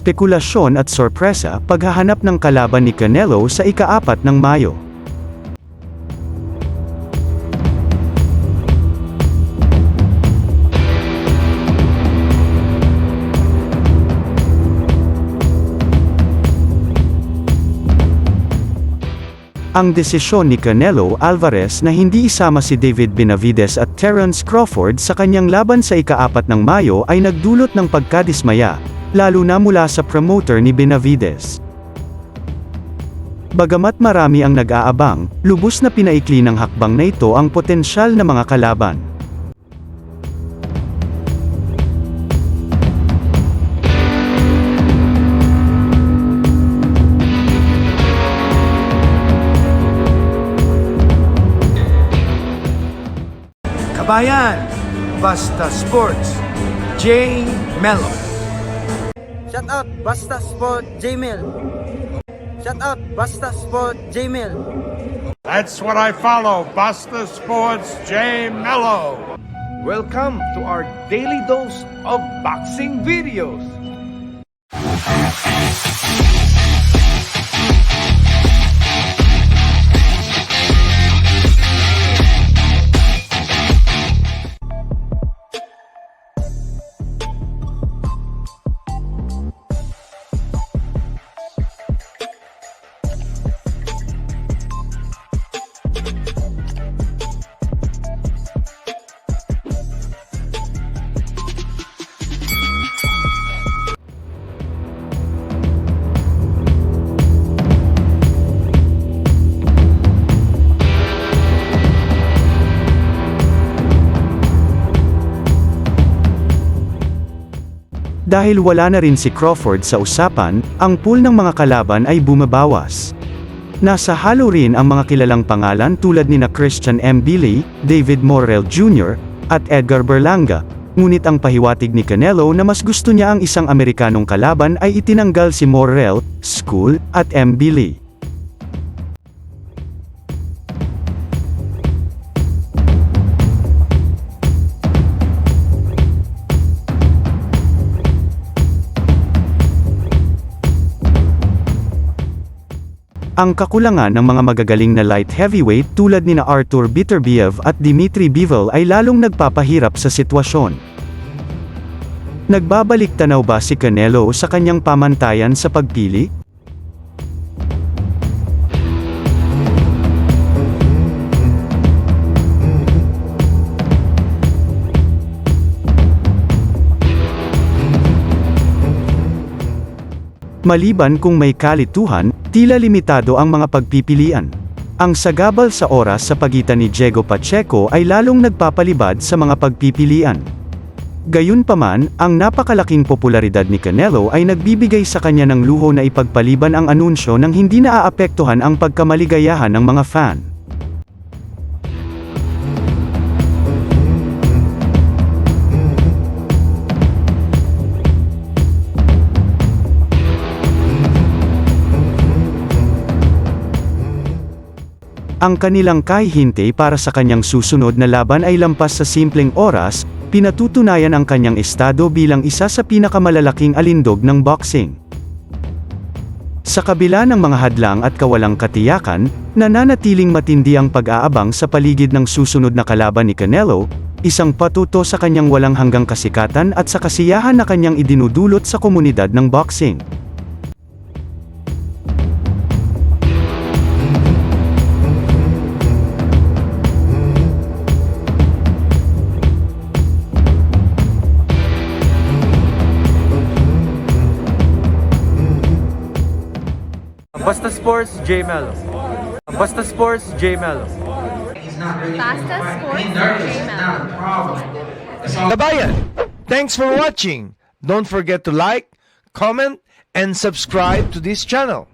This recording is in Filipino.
spekulasyon at sorpresa paghahanap ng kalaban ni Canelo sa ikaapat ng Mayo. Ang desisyon ni Canelo Alvarez na hindi isama si David Benavides at Terence Crawford sa kanyang laban sa ikaapat ng Mayo ay nagdulot ng pagkadismaya, lalo na mula sa promoter ni Benavides. Bagamat marami ang nag-aabang, lubos na pinaikli ng hakbang na ito ang potensyal na mga kalaban. Kabayan, Basta Sports, J. Mello. Shout out Basta Sport J-Mail. Shout out Basta Sport J-Mail. That's what I follow. Basta Sports J Mello. Welcome to our daily dose of boxing videos. Dahil wala na rin si Crawford sa usapan, ang pool ng mga kalaban ay bumabawas. Nasa halo rin ang mga kilalang pangalan tulad ni na Christian M. Billy, David Morrell Jr., at Edgar Berlanga, ngunit ang pahiwatig ni Canelo na mas gusto niya ang isang Amerikanong kalaban ay itinanggal si Morrell, School, at M. Billy. Ang kakulangan ng mga magagaling na light heavyweight tulad ni na Artur Beterbiev at Dimitri Bivol ay lalong nagpapahirap sa sitwasyon. Nagbabalik tanaw ba si Canelo sa kanyang pamantayan sa pagpili? Maliban kung may kalituhan, tila limitado ang mga pagpipilian. Ang sagabal sa oras sa pagitan ni Diego Pacheco ay lalong nagpapalibad sa mga pagpipilian. Gayunpaman, ang napakalaking popularidad ni Canelo ay nagbibigay sa kanya ng luho na ipagpaliban ang anunsyo nang hindi naaapektuhan ang pagkamaligayahan ng mga fan. Ang kanilang kahihintay para sa kanyang susunod na laban ay lampas sa simpleng oras, pinatutunayan ang kanyang estado bilang isa sa pinakamalalaking alindog ng boxing. Sa kabila ng mga hadlang at kawalang katiyakan, nananatiling matindi ang pag-aabang sa paligid ng susunod na kalaban ni Canelo, isang patuto sa kanyang walang hanggang kasikatan at sa kasiyahan na kanyang idinudulot sa komunidad ng boxing. Basta Sports J. Mello. Basta Sports J. Mello. Basta Sports J-Mello. Kabayan, thanks for watching. Don't forget to like, comment, and subscribe to this channel.